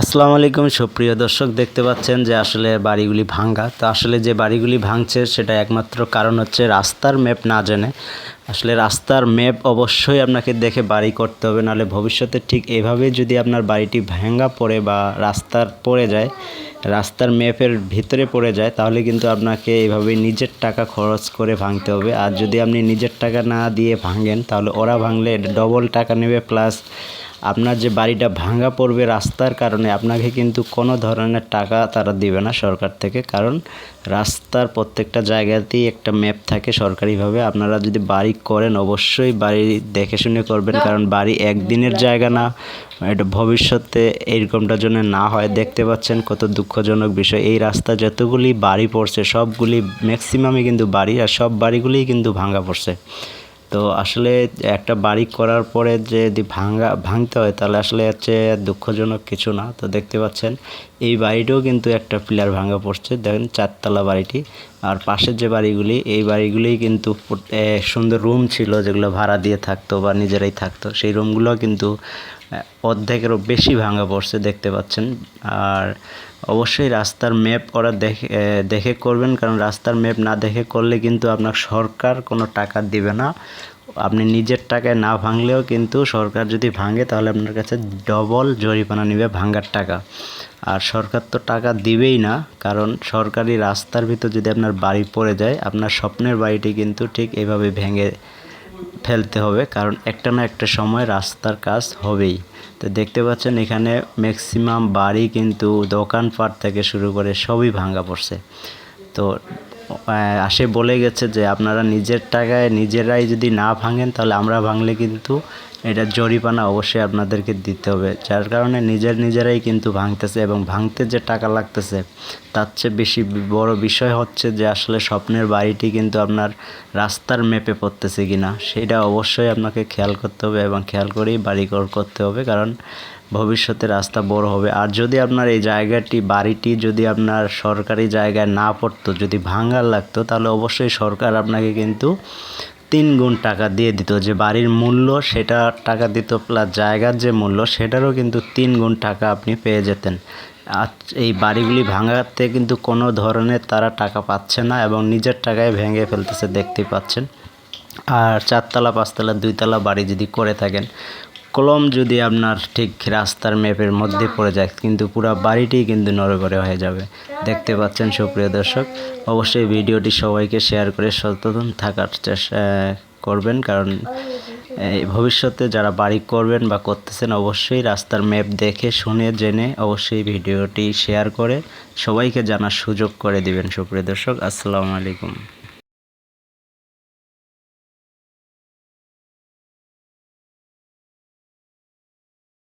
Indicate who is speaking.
Speaker 1: আসসালামু আলাইকুম। সুপ্রিয় দর্শক, দেখতে পাচ্ছেন যে আসলে বাড়িগুলি ভাঙ্গা। তো আসলে যে বাড়িগুলি ভাঙছে, সেটা একমাত্র কারণ হচ্ছে রাস্তার ম্যাপ না জেনে। আসলে রাস্তার ম্যাপ অবশ্যই আপনাকে দেখে বাড়ি করতে হবে। নাহলে ভবিষ্যতে ঠিক এভাবে যদি আপনার বাড়িটি ভাঙ্গা পড়ে বা রাস্তার পড়ে যায়, রাস্তার ম্যাপের ভিতরে পড়ে যায়, তাহলে কিন্তু আপনাকে এইভাবে নিজের টাকা খরচ করে ভাঙতে হবে। আর যদি আপনি নিজের টাকা না দিয়ে ভাঙেন, তাহলে ওরা ভাঙলে ডবল টাকা নেবে প্লাস আপনার যে বাড়িটা ভাঙা পড়বে রাস্তার কারণে আপনাকে কিন্তু কোনো ধরনের টাকা তারা দিবে না সরকার থেকে। কারণ রাস্তার প্রত্যেকটা জায়গাতেই একটা ম্যাপ থাকে সরকারিভাবে। আপনারা যদি বাড়ি করেন অবশ্যই বাড়ি দেখে শুনে করবেন। কারণ বাড়ি একদিনের জায়গা না। এটা ভবিষ্যতে এইরকমটার জন্য না হয়। দেখতে পাচ্ছেন কত দুঃখজনক বিষয়। এই রাস্তা যতগুলি বাড়ি পড়ছে সবগুলি ম্যাক্সিমামই কিন্তু বাড়ি আর সব বাড়িগুলিই কিন্তু ভাঙা পড়ছে। তো আসলে একটা বাড়ি করার পরে যে যদি ভাঙা ভাঙতে হয়, তাহলে আসলে হচ্ছে দুঃখজনক কিছু না। তো দেখতে পাচ্ছেন, এই বাড়িটাও কিন্তু একটা পিলার ভাঙা পড়ছে। দেখেন চারতলা বাড়িটি। আর পাশের যে বাড়িগুলি, এই বাড়িগুলিই কিন্তু সুন্দর রুম ছিল যেগুলো ভাড়া দিয়ে থাকতো বা নিজেরাই থাকতো। সেই রুমগুলো কিন্তু অর্ধেকেরও বেশি ভাঙা পড়ছে দেখতে পাচ্ছেন। আর অবশ্যই রাস্তার ম্যাপ ওরা দেখে দেখে করবেন, কারণ রাস্তার ম্যাপ না দেখে করলে কিন্তু আপনার সরকার কোনো টাকা দিবে না। আপনি নিজের টাকায় না ভাঙলেও কিন্তু সরকার যদি ভাঙে, তাহলে আপনার কাছে ডবল জরিমানা নেবে ভাঙার টাকা। আর সরকার তো টাকা দিবেই না, কারণ সরকারি রাস্তার ভিতর যদি আপনার বাড়ি পড়ে যায়, আপনার স্বপ্নের বাড়িটি কিন্তু ঠিক এভাবে ভেঙে ফেলতে হবে, কারণ একটা না একটা সময় রাস্তার কাজ হবেই। তো দেখতে পাচ্ছেন এখানে ম্যাক্সিমাম বাড়ি কিন্তু দোকানপাট থেকে শুরু করে সবই ভাঙা পড়ছে। তো আসে বলে গেছে যে আপনারা নিজের টাকায় নিজেরাই যদি না ভাঙেন, তাহলে আমরা ভাঙলে কিন্তু এটা জরিপানা অবশ্যই আপনাদেরকে দিতে হবে, যার কারণে নিজের নিজেরাই কিন্তু ভাঙতেছে এবং ভাঙতে যে টাকা লাগতেছে, তার চেয়ে বেশি বড় বিষয় হচ্ছে যে আসলে স্বপ্নের বাড়িটি কিন্তু আপনার রাস্তার ম্যাপে পড়তেছে কিনা, সেটা অবশ্যই আপনাকে খেয়াল করতে হবে এবং খেয়াল করেই বাড়ি ঘর করতে হবে, কারণ ভবিষ্যতে রাস্তা বড় হবে। আর যদি আপনার এই জায়গাটি, বাড়িটি যদি আপনার সরকারি জায়গায় না পড়তো, যদি ভাঙার লাগতো, তাহলে অবশ্যই সরকার আপনাকে কিন্তু তিন গুণ টাকা দিয়ে দিত। যে বাড়ির মূল্য, সেটা টাকা দিত প্লাস জায়গার যে মূল্য, সেটারও কিন্তু তিন গুণ টাকা আপনি পেয়ে যেতেন। আর এই বাড়িগুলি ভাঙাতে কিন্তু কোনো ধরনের তারা টাকা পাচ্ছে না এবং নিজের টাকায় ভেঙে ফেলতেছে দেখতে পাচ্ছেন। আর চারতলা, পাঁচতলা, দুইতলা বাড়ি যদি করে থাকেন কলম যদি আপনার ঠিক রাস্তার ম্যাপের মধ্যে পড়ে যায়, কিন্তু পুরো বাড়িটি কিন্তু নড়বড়ে হয়ে যাবে। দেখতে পাচ্ছেন সুপ্রিয় দর্শক, অবশ্যই ভিডিওটি সবাইকে শেয়ার করে সচেতন থাকার চেষ্টা করবেন। কারণ ভবিষ্যতে যারা বাড়ি করবেন বা করতেছেন, অবশ্যই রাস্তার ম্যাপ দেখে শুনে জেনে অবশ্যই ভিডিওটি শেয়ার করে সবাইকে জানার সুযোগ করে দিবেন, সুপ্রিয় দর্শক। আসসালামু আলাইকুম।